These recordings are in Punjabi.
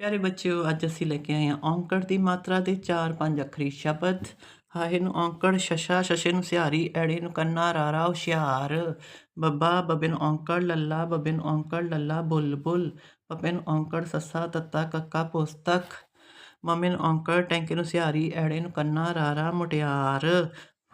ਪਿਆਰੇ ਬੱਚਿਓ, ਅੱਜ ਅਸੀਂ ਲੈ ਕੇ ਆਏ ਹਾਂ ਔਂਕੜ ਦੀ ਮਾਤਰਾ ਦੇ 4-5 ਅੱਖਰੀ ਸ਼ਬਦ। ਹਾਹੇ ਨੂੰ ਔਂਕੜ, ਸ਼ਸ਼ਾ, ਸ਼ਸ਼ੇ ਨੂੰ ਸਿਹਾਰੀ, ਐੜੇ ਨੂੰ ਕੰਨਾ, ਰਾਰਾ, ਹੁਸ਼ਿਆਰ। ਬੱਬਾ ਬਬਿਨ ਨੂੰ ਔਂਕੜ, ਲੱਲਾ ਬਬਿਨ ਔਂਕੜ, ਲੱਲਾ ਬੁਲਬੁਲ ਪੱਪੇ ਨੂੰ ਔਂਕੜ, ਸੱਸਾ, ਤੱਤਾ, ਕੱਕਾ, ਪੁਸਤਕ। ਮਮਿਨ ਔਂਕੜ, ਟੈਂਕੇ ਨੂੰ ਸਿਹਾਰੀ, ਐੜੇ ਨੂੰ ਕੰਨਾ, ਰਾਰਾ, ਮੁਟਿਆਰ।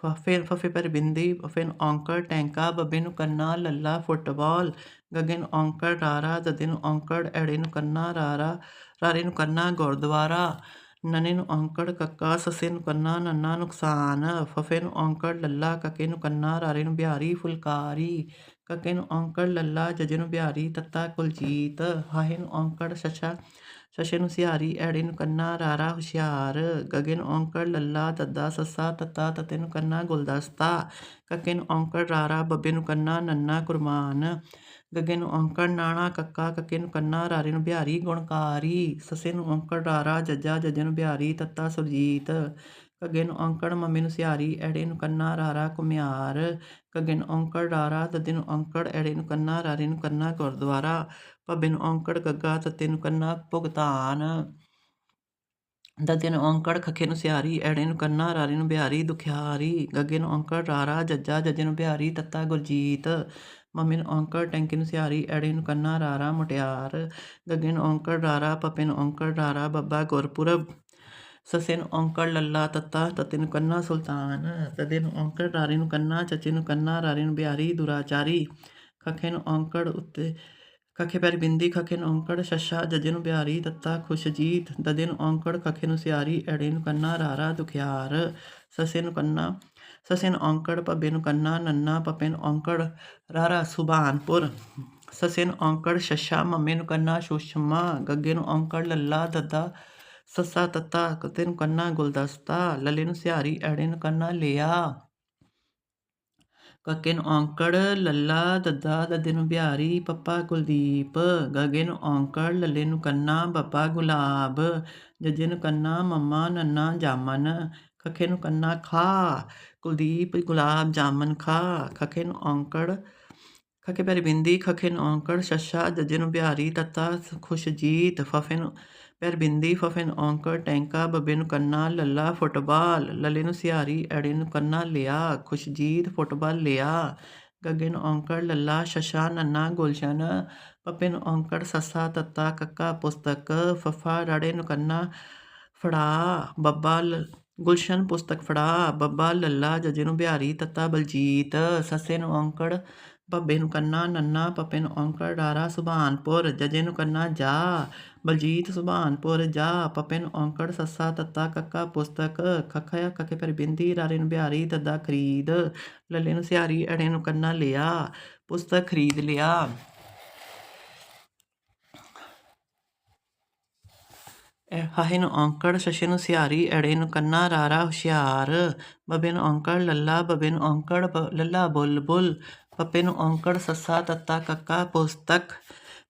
ਫਫੇ ਫਫੇ ਪਰ ਬਿੰਦੀ ਫਫੇ ਨੂੰ ਔਂਕੜ, ਟੈਂਕਾ, ਬੱਬੇ ਨੂੰ ਕੰਨਾ, ਲੱਲਾ, ਫੁੱਟਬਾਲ, ਗੱਗੇ ਨੂੰ ਔਂਕੜ, ਰਾਰਾ ਦੱਦੇ ਨੂੰ ਔਂਕੜ, ਐੜੇ ਨੂੰ ਕੰਨਾ, ਰਾਰਾ, ਰਾਰੇ ਨੂੰ ਕੰਨਾ, ਗੁਰਦੁਆਰਾ, ਨਨੇ ਨੂੰ ਔਂਕੜ, ਕੱਕਾ, ਸੱਸੇ ਨੂੰ ਕੰਨਾ, ਨੰਨਾ, ਨੁਕਸਾਨ, ਫਫੇ ਨੂੰ ਔਂਕੜ, ਲੱਲਾ, ਕੱਕੇ ਨੂੰ ਕੰਨਾ, ਰਾਰੇ ਨੂੰ ਬਿਹਾਰੀ, ਫੁਲਕਾਰੀ, ਕੱਕੇ ਨੂੰ ਔਂਕੜ, ਲੱਲਾ, ਜਜੇ ਨੂੰ ਬਿਹਾਰੀ, ਤੱਤਾ, ਕੁਲਜੀਤ, ਹਾਹੇ ਨੂੰ ਔਂਕੜ ਸ਼ਸ਼ਾ ਸ਼ਸ਼ੇ ਨੂੰ ਸਿਹਾਰੀ, ਐੜੇ ਨੂੰ ਕੰਨਾ, ਰਾਰਾ ਹੁਸ਼ਿਆਰ, ਗਗੇ ਨੂੰ ਔਂਕੜ, ਲੱਲਾ, ਤੱਦਾ, ਸੱਸਾ, ਤੱਤਾ, ਤਤੇ ਨੂੰ ਕੰਨਾ, ਗੁਲਦਸਤਾ, ਕੱਕੇ ਨੂੰ ਔਂਕੜ, ਰਾਰਾ, ਬੱਬੇ ਨੂੰ ਕੰਨਾ, ਨੰਨਾ, ਕੁਰਮਾਨ, ਗੱਗੇ ਨੂੰ ਔਂਕੜ, ਨਾਣਾ, ਕੱਕਾ, ਕੱਕੇ ਨੂੰ ਕੰਨਾ, ਰਾਰੇ ਨੂੰ ਬਿਹਾਰੀ, ਗੁਣਕਾਰੀ, ਸੱਸੇ ਨੂੰ ਔਂਕੜ, ਰਾਰਾ, ਜੱਜਾ, ਜੱਜੇ ਨੂੰ ਬਿਹਾਰੀ, ਤੱਤਾ, ਸੁਰਜੀਤ ਕੱਗੇ ਨੂੰ ਔਂਕੜ ਮੰਮੀ ਨੂੰ ਸਿਹਾਰੀ, ਐੜੇ ਨੂੰ ਕੰਨਾ, ਰਾਰਾ ਕੁਮਿਆਰ ਕੱਗੇ ਨੂੰ ਔਂਕੜ ਰਾਰਾ ਦੱਦੇ ਨੂੰ ਔਂਕੜ, ਐੜੇ ਨੂੰ ਕੰਨਾ, ਰਾਰੇ ਨੂੰ ਕੰਨਾ ਗੁਰਦੁਆਰਾ। ਭੱਬੇ ਨੂੰ ਗੱਗਾ, ਤੱਤੇ ਨੂੰ ਕੰਨਾ ਭੁਗਤਾਨ। ਦੱਦੇ ਨੂੰ ਔਂਕੜ ਖੱਖੇ ਨੂੰ ਸਿਆਰੀ ਐੜੇ ਨੂੰ ਕੰਨਾ, ਰਾਰੇ ਨੂੰ ਬਿਹਾਰੀ, ਦੁਖਿਆਰੀ। ਗੱਗੇ ਨੂੰ ਔਂਕੜ ਰਾਰਾ, ਜੱਜਾ, ਜੱਜੇ ਨੂੰ ਬਿਹਾਰੀ, ਤੱਤਾ ਗੁਰਜੀਤ। ਮੰਮੀ ਨੂੰ ਔਂਕੜ, ਟੈਂਕੀ ਨੂੰ ਸਿਆਰੀ ਐੜੇ ਨੂੰ ਕੰਨਾ, ਰਾਰਾ ਮੁਟਿਆਰ। ਗੱਗੇ ਨੂੰ ਔਂਕੜ ਰਾਰਾ ਪੱਪੇ ਨੂੰ ਔਂਕੜ ਰਾਰਾ, ਬੱਬਾ ਗੁਰਪੁਰਬ। ਸੱਸੇ ਨੂੰ ਔਂਕੜ ਲੱਲਾ ਤੱਤਾ, ਤਤੇ ਨੂੰ ਕੰਨਾ ਸੁਲਤਾਨ, ਤਦੇ ਨੂੰ ਔਂਕੜ, ਰਾਰੇ ਨੂੰ ਕੰਨਾ, ਚੱਚੇ ਨੂੰ ਕੰਨਾ, ਰਾਰੇ ਨੂੰ ਬਿਹਾਰੀ, ਦੁਰਾਚਾਰੀ। ਖੱਖੇ ਨੂੰ ਔਂਕੜ ਉੱਤੇ, ਖੱਖੇ ਪੈਰ ਬਿੰਦੀ, ਖੱਖੇ ਨੂੰ ਔਂਕੜ ਸ਼ਸ਼ਾ, ਜੱਜੇ ਨੂੰ ਬਿਹਾਰੀ, ਤੱਤਾ ਖੁਸ਼ਜੀਤ ਦਦੇ ਨੂੰ ਔਂਕੜ, ਖੱਖੇ ਨੂੰ ਸਿਹਾਰੀ, ਐੜੇ ਨੂੰ ਕੰਨਾ, ਰਾਰਾ ਦੁਖਿਆਰ। ਸੱਸੇ ਨੂੰ ਕੰਨਾ, ਸੱਸੇ ਨੂੰ ਔਂਕੜ ਪੱਬੇ ਨੂੰ ਕੰਨਾ, ਨੰਨਾ ਪੱਪੇ ਨੂੰ ਔਂਕੜ, ਰਾਰਾ ਸੁਭਾਨਪੁਰ। ਸੱਸੇ ਨੂੰ ਔਂਕੜ, ਸ਼ਸ਼ਾ, ਮੰਮੇ ਨੂੰ ਕੰਨਾ, ਸੁਸ਼ਮਾ, ਗੱਗੇ ਨੂੰ ਔਂਕੜ, ਲੱਲਾ ਦੱਦਾ ਸੱਸਾ ਤੱਤਾ ਕਤੇ ਨੂੰ ਕੰਨਾ ਗੁਲਦਸਤਾ, ਲੱਲੇ ਨੂੰ ਸਿਹਾਰੀ, ਐੜੇ ਨੂੰ ਕੰਨਾ ਲਿਆ। ਕੱਕੇ ਨੂੰ ਔਂਕੜ, ਲੱਲਾ, ਦੱਦਾ, ਦੱਦੇ ਨੂੰ ਬਿਹਾਰੀ, ਪੱਪਾ ਕੁਲਦੀਪ। ਗਗੇ ਨੂੰ ਔਂਕੜ, ਲੱਲੇ ਨੂੰ ਕੰਨਾ ਬੱਬਾ ਗੁਲਾਬ। ਜੱਜੇ ਨੂੰ ਕੰਨਾ, ਮੰਮਾ, ਨੰਨਾ, ਜਾਮਨ। ਖੱਖੇ ਨੂੰ ਕੰਨਾ ਖਾ। ਕੁਲਦੀਪ, ਗੁਲਾਬ, ਜਾਮਨ ਖਾ। ਖੱਖੇ ਨੂੰ ਔਂਕੜ ਖੱਖੇ ਪੈਰੀ ਬਿੰਦੀ। ਖੱਖੇ ਨੂੰ ਔਂਕੜ, ਸ਼ਸ਼ਾ, ਜੱਜੇ ਨੂੰ ਬਿਹਾਰੀ, ਤੱਤਾ, ਖੁਸ਼ਜੀਤ। ਫਫੇ ਨੂੰ ਪੈਰ ਬਿੰਦੀ ਔਂਕੜ ਟੈਂਕਾ ਬੱਬੇ ਨੂੰ ਕੰਨਾ ਲੱਲਾ ਫੁੱਟਬਾਲ, ਲੱਲੇ ਨੂੰ ਸਿਹਾਰੀ ਐੜੇ ਨੂੰ ਕੰਨਾ ਲਿਆ, ਖੁਸ਼ਜੀਤ ਫੁੱਟਬਾਲ ਲਿਆ। ਗੱਗੇ ਨੂੰ ਔਂਕੜ, ਲੱਲਾ ਸ਼ਸ਼ਾ, ਨੰਨਾ ਗੁਲਸ਼ਨ, ਪੱਪੇ ਨੂੰ ਔਂਕੜ, ਸੱਸਾ, ਤੱਤਾ, ਕੱਕਾ, ਪੁਸਤਕ, ਫਫਾ, ਰੜੇ ਨੂੰ ਕੰਨਾ ਫੜਾ, ਬੱਬਾ ਗੁਲਸ਼ਨ ਪੁਸਤਕ ਫੜਾ, ਬੱਬਾ, ਲੱਲਾ, ਜਜੇ ਨੂੰ ਬਿਹਾਰੀ, ਤੱਤਾ ਬਲਜੀਤ, ਸੱਸੇ ਨੂੰ ਔਂਕੜ ਬੱਬੇ ਨੂੰ ਕੰਨਾ ਨੰਨਾ ਪੱਪੇ ਨੂੰ ਔਂਕੜ, ਡਾਰਾ ਸੁਭਾਨਪੁਰ, ਜਜੇ ਨੂੰ ਕੰਨਾ ਜਾ, ਬਲਜੀਤ ਸੁਭਾਨਪੁਰ ਜਾ ਪੱਪੇ ਨੂੰ ਔਂਕੜ, ਸੱਸਾ, ਤੱਤਾ, ਕੱਕਾ, ਪੁਸਤਕ ਖਖਿਆ ਕੱਕੇ ਪਰ ਬਿੰਦੀ, ਰਾਰੇ ਨੂੰ ਬਿਹਾਰੀ, ਦੱਦਾ ਖਰੀਦ, ਲੱਲੇ ਨੂੰ ਸਿਹਾਰੀ, ਅੜੇ ਨੂੰ ਕੰਨਾ ਲਿਆ, ਪੁਸਤਕ ਖਰੀਦ ਲਿਆ। ਹਾਹੇ ਨੂੰ ਔਂਕੜ, ਸ਼ਸ਼ੇ ਨੂੰ ਸਿਹਾਰੀ, ਅੜੇ ਨੂੰ ਕੰਨਾ, ਰਾਰਾ ਹੁਸ਼ਿਆਰ, ਬਬੇ ਨੂੰ ਔਂਕੜ, ਲੱਲਾ, ਬਬੇ ਨੂੰ ਔਂਕੜ ਲੱਲਾ ਬੁਲਬੁਲ ਪੱਪੇ ਨੂੰ ਔਂਕੜ ਸੱਸਾ ਤੱਤਾ ਕੱਕਾ ਪੁਸਤਕ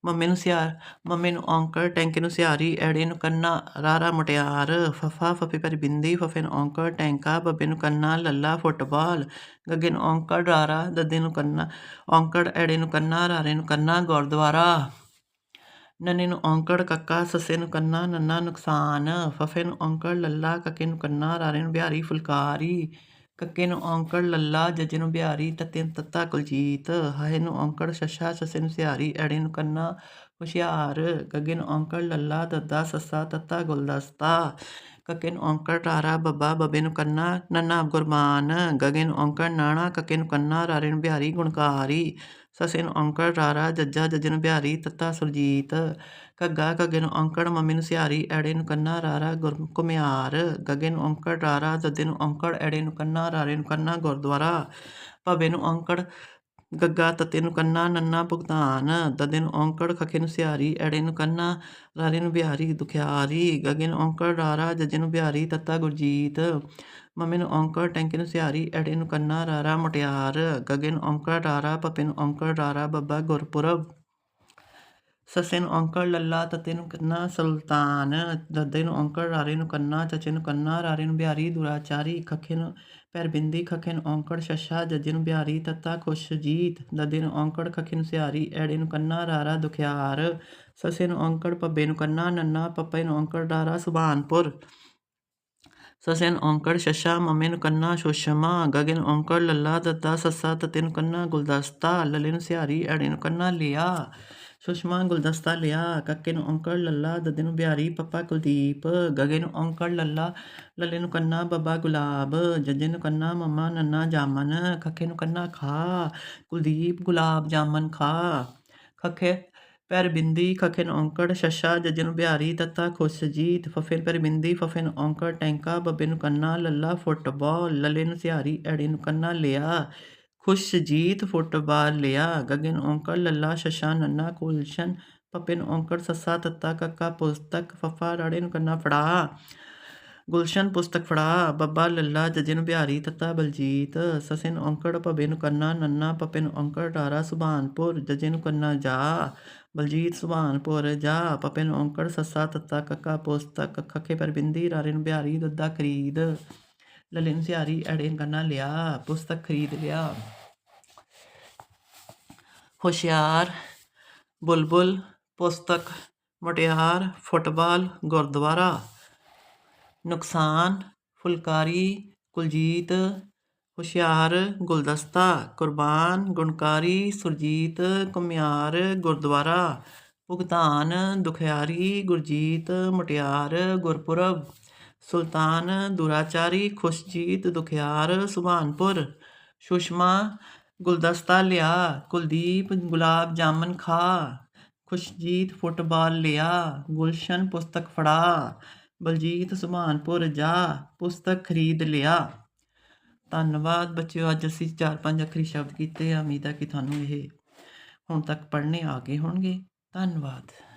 ਮੰਮੇ ਨੂੰ ਸਿਹਾਰ ਮੰਮੇ ਨੂੰ ਔਂਕੜ ਟੈਂਕੇ ਨੂੰ ਸਿਆਰੀ ਐੜੇ ਨੂੰ ਕੰਨਾ ਰਾਰਾ ਮੁਟਿਆਰ ਫਫਾ ਫਫੇ ਪਰ ਬਿੰਦੀ ਫਫੇ ਨੂੰ ਔਂਕੜ ਟੈਂਕਾ ਬੱਬੇ ਨੂੰ ਕੰਨਾ ਲੱਲਾ ਫੁੱਟਬਾਲ ਗੱਗੇ ਨੂੰ ਔਂਕੜ ਰਾਰਾ ਦੱਦੇ ਨੂੰ ਕੰਨਾ ਔਂਕੜ ਐੜੇ ਨੂੰ ਕੰਨਾ ਰਾਰੇ ਨੂੰ ਕੰਨਾ ਗੁਰਦੁਆਰਾ ਨੰਨੇ ਨੂੰ ਔਂਕੜ ਕੱਕਾ ਸੱਸੇ ਨੂੰ ਕੰਨਾ ਨੰਨਾ ਨੁਕਸਾਨ ਫਫੇ ਨੂੰ ਔਂਕੜ ਲੱਲਾ ਕੱਕੇ ਨੂੰ ਕੰਨਾ ਰਾਰੇ ਨੂੰ ਬਿਹਾਰੀ ਫੁਲਕਾਰੀ ਕੱਕੇ ਨੂੰ ਔਂਕੜ, ਲੱਲਾ, ਜੱਜੇ ਨੂੰ ਬਿਹਾਰੀ, ਤੱਤੇ ਨੂੰ ਤੱਤਾ, ਕੁਲਜੀਤ, ਹਾਹੇ ਨੂੰ ਔਂਕੜ, ਛੱਛਾ, ਸੱਸੇ ਨੂੰ ਸਿਹਾਰੀ, ਐੜੇ ਨੂੰ ਕੰਨਾ ਹੁਸ਼ਿਆਰ, ਗਗਨ ਔਂਕੜ, ਲੱਲਾ ਦੱਦਾ, ਸੱਸਾ ਤੱਤਾ, ਗੁਲਦਸਤਾ ਕੱਕੇ ਨੂੰ ਔਂਕੜ ਰਾਰਾ ਬੱਬਾ, ਬੱਬੇ ਨੂੰ ਕੰਨਾ, ਨੰਨਾ, ਗੁਰਮਾਨ, ਗਗਨ ਨੂੰ ਔਂਕੜ, ਨਾਣਾ ਕੱਕੇ ਨੂੰ ਕੰਨਾ, ਰਾਰੇ ਨੂੰ ਬਿਹਾਰੀ ਗੁਣਕਾਰੀ ਸੱਸੇ ਨੂੰ ਔਂਕੜ ਰਾਰਾ ਜੱਜਾ, ਜੱਜੇ ਨੂੰ ਬਿਹਾਰੀ, ਤੱਤਾ, ਸੁਰਜੀਤ, ਘੱਗਾ ਘੱਗੇ ਨੂੰ ਔਂਕੜ, ਮੰਮੀ ਨੂੰ ਸਿਹਾਰੀ, ਐੜੇ ਨੂੰ ਕੰਨਾ, ਰਾਰਾ, ਗੁਰ ਕੁਮਿਆਰ ਗਗਨ ਨੂੰ ਔਂਕੜ ਰਾਰਾ ਜੱਜੇ ਨੂੰ ਔਂਕੜ, ਐੜੇ ਨੂੰ ਕੰਨਾ, ਰਾਰੇ ਨੂੰ ਕੰਨਾ, ਗੁਰਦੁਆਰਾ ਭਵੇ ਨੂੰ ਔਂਕੜ ਗੱਗਾ ਤਤੇ ਨੂੰ ਕੰਨਾ, ਨੰਨਾ ਭੁਗਤਾਨ ਦਦੇ ਨੂੰ ਔਂਕੜ ਖਖੇ ਨੂੰ ਸਿਹਾਰੀ, ਐੜੇ ਨੂੰ ਕੰਨਾ, ਰਾਰੇ ਨੂੰ ਬਿਹਾਰੀ, ਦੁਖਿਆਰੀ, ਗੱਗੇ ਨੂੰ ਔਂਕੜ, ਰਾਰਾ, ਜੱਜੇ ਨੂੰ ਬਿਹਾਰੀ, ਤੱਤਾ ਗੁਰਜੀਤ, ਮੰਮੀ ਨੂੰ ਔਂਕੜ, ਟੈਂਕੇ ਨੂੰ ਸਿਹਾਰੀ, ਐੜੇ ਨੂੰ ਕੰਨਾ, ਰਾਰਾ, ਮੁਟਿਆਰ, ਗੱਗੇ ਨੂੰ ਔਂਕੜ, ਰਾਰਾ ਪੱਪੇ ਨੂੰ ਔਂਕੜ, ਰਾਰਾ, ਬੱਬਾ, ਗੁਰਪੁਰਬ। ਸੱਸੇ ਨੂੰ ਔਂਕੜ ਲੱਲਾ, ਤਤੇ ਨੂੰ ਕੰਨਾ ਸੁਲਤਾਨ, ਦੱਦੇ ਨੂੰ ਔਂਕੜ ਰਾਰੇ ਨੂੰ ਕੰਨਾ, ਚਚੇ ਨੂੰ ਕੰਨਾ, ਰਾਰੇ ਨੂੰ ਬਿਹਾਰੀ, ਦੁਰਾਚਾਰੀ, ਖੱਖੇ ਨੂੰ ਪੈਰ ਬਿੰਦੀ ਖੱਖੇ ਨੂੰ ਔਂਕੜ, ਸ਼ਸ਼ਾ, ਜੱਜੇ ਨੂੰ ਬਿਹਾਰੀ, ਤੱਤਾ, ਖੁਸ਼ਜੀਤ, ਦੱਦੇ ਨੂੰ ਔਂਕੜ, ਖੱਖੇ ਸਿਆਰੀ ਐੜੇ ਨੂੰ ਕੰਨਾ, ਰਾਰਾ, ਦੁਖਿਆਰ, ਸਸੇ ਨੂੰ ਔਂਕੜ ਪੱਬੇ ਨੂੰ ਕੰਨਾ, ਨੰਨਾ, ਪੱਪੇ ਨੂੰ ਔਂਕੜ, ਰਾਰਾ, ਸੁਭਾਨਪੁਰ। ਸਸੇ ਨੂੰ ਔਂਕੜ, ਸ਼ਸ਼ਾ, ਮਮੇ ਨੂੰ ਕੰਨਾ, ਸ਼ੋਸ਼ਮਾ ਗਗਨ ਨੂੰ ਔਂਕੜ, ਲੱਲਾ ਦੱਦਾ ਸੱਸਾ, ਤਤੇ ਨੂੰ ਕੰਨਾ, ਗੁਲਦਸਤਾ, ਲੱਲੇ ਨੂੰ ਸਿਆਰੀ ਐੜੇ ਨੂੰ ਕੰਨਾ, ਲਿਆ। ਸੁਸ਼ਮਾ ਗੁਲਦਸਤਾ ਲਿਆ, ਕੱਕੇ ਨੂੰ ਔਂਕੜ ਲੱਲਾ, ਦੱਦੇ ਨੂੰ ਬਿਹਾਰੀ, ਪੱਪਾ ਕੁਲਦੀਪ, ਗਗੇ ਨੂੰ ਔਂਕੜ ਲੱਲਾ, ਲੱਲੇ ਨੂੰ ਕੰਨਾ, ਬੱਬਾ ਗੁਲਾਬ, ਜੱਜੇ ਨੂੰ ਕੰਨਾ, ਮੰਮਾ ਨੰਨਾ ਜਾਮਨ, ਖੱਖੇ ਨੂੰ ਕੰਨਾ ਖਾ, ਕੁਲਦੀਪ ਗੁਲਾਬ ਜਾਮਨ ਖਾ। ਖੱਖੇ ਪੈਰ ਬਿੰਦੀ ਖੱਖੇ ਨੂੰ ਔਂਕੜ, ਸ਼ਸ਼ਾ, ਜੱਜੇ ਨੂੰ ਬਿਹਾਰੀ, ਤੱਤਾ ਖੁਸ਼ਜੀਤ, ਫਫੇ ਨੂੰ ਪੈਰ ਬਿੰਦੀ ਫਫੇ ਨੂੰ ਔਂਕੜ, ਟੈਂਕਾ, ਬੱਬੇ ਨੂੰ ਕੰਨਾ, ਲੱਲਾ ਫੁੱਟਬਾਲ, ਲੱਲੇ ਨੂੰ ਸਿਹਾਰੀ, ਐੜੇ ਨੂੰ ਕੰਨਾ ਲਿਆ। ਖੁਸ਼ਜੀਤ ਫੁੱਟਬਾਲ ਲਿਆ। ਗਗਨ ਨੂੰ ਔਂਕੜ ਲੱਲਾ ਸ਼ਸ਼ਾ ਨੰਨਾ ਕੁਲਸ਼ਨ ਪਪਿਨ ਨੂੰ ਔਂਕੜ ਸੱਸਾ ਤੱਤਾ ਕੱਕਾ ਪੁਸਤਕ ਫਫਾ ਰਾੜੇ ਨੂੰ ਕੰਨਾ ਫੜਾ। ਗੁਲਸ਼ਨ ਪੁਸਤਕ ਫੜਾ। ਬੱਬਾ ਲੱਲਾ ਜੱਜੇ ਨੂੰ ਬਿਹਾਰੀ ਤੱਤਾ ਬਲਜੀਤ। ਸਸੇ ਨੂੰ ਔਂਕੜ ਪੱਬੇ ਨੂੰ ਕੰਨਾ ਨੰਨਾ। ਪਪਿਨ ਨੂੰ ਔਂਕੜ ਡਾਰਾ ਸੁਭਾਨਪੁਰ ਜੱਜੇ ਨੂੰ ਕੰਨਾ ਜਾ। ਬਲਜੀਤ ਸੁਭਾਨਪੁਰ ਜਾ। ਪਪਿਨ ਨੂੰ ਸੱਸਾ ਤੱਤਾ ਕੱਕਾ ਪੁਸਤਕ। ਖੱਖੇ ਪਰ ਬਿੰਦੀ ਰਾਰੇ ਨੂੰ ਬਿਹਾਰੀ ਦੱਦਾ ਖਰੀਦ। ਲੱਲੇ ਨੂੰ ਸਿਹਾਰੀ ਐੜੇ ਨੂੰ ਕੰਨਾ ਲਿਆ, ਪੁਸਤਕ ਖਰੀਦ ਲਿਆ। ਹੁਸ਼ਿਆਰ, ਬੁਲਬੁਲ, ਪੁਸਤਕ, ਮੁਟਿਆਰ, ਫੁੱਟਬਾਲ, ਗੁਰਦੁਆਰਾ, ਨੁਕਸਾਨ, ਫੁਲਕਾਰੀ, ਕੁਲਜੀਤ, ਹੁਸ਼ਿਆਰ, ਗੁਲਦਸਤਾ, ਕੁਰਬਾਨ, ਗੁਣਕਾਰੀ, ਸੁਰਜੀਤ ਕੁਮਿਆਰ ਗੁਰਦੁਆਰਾ, ਭੁਗਤਾਨ, ਦੁਖਿਆਰੀ, ਗੁਰਜੀਤ, ਮੁਟਿਆਰ, ਗੁਰਪੁਰਬ। ਸੁਲਤਾਨ ਦੁਰਾਚਾਰੀ ਖੁਸ਼ਜੀਤ ਦੁਖਿਆਰ ਸੁਭਾਨਪੁਰ। ਸੁਸ਼ਮਾ ਗੁਲਦਸਤਾ ਲਿਆ, ਕੁਲਦੀਪ ਗੁਲਾਬ ਜਾਮਨ ਖਾ। ਖੁਸ਼ਜੀਤ ਫੁੱਟਬਾਲ ਲਿਆ, ਗੁਲਸ਼ਨ ਪੁਸਤਕ ਫੜਾ। ਬਲਜੀਤ ਸੁਭਾਨਪੁਰ ਜਾ, ਪੁਸਤਕ ਖਰੀਦ ਲਿਆ। ਧੰਨਵਾਦ ਬੱਚਿਓ, ਅੱਜ ਅਸੀਂ ਚਾਰ ਪੰਜ ਅੱਖਰੀ ਸ਼ਬਦ ਕੀਤੇ ਆ ਉਮੀਦ ਹੈ ਕਿ ਤੁਹਾਨੂੰ ਇਹ ਹੁਣ ਤੱਕ ਪੜ੍ਹਨੇ ਆ ਗਏ ਹੋਣਗੇ। ਧੰਨਵਾਦ।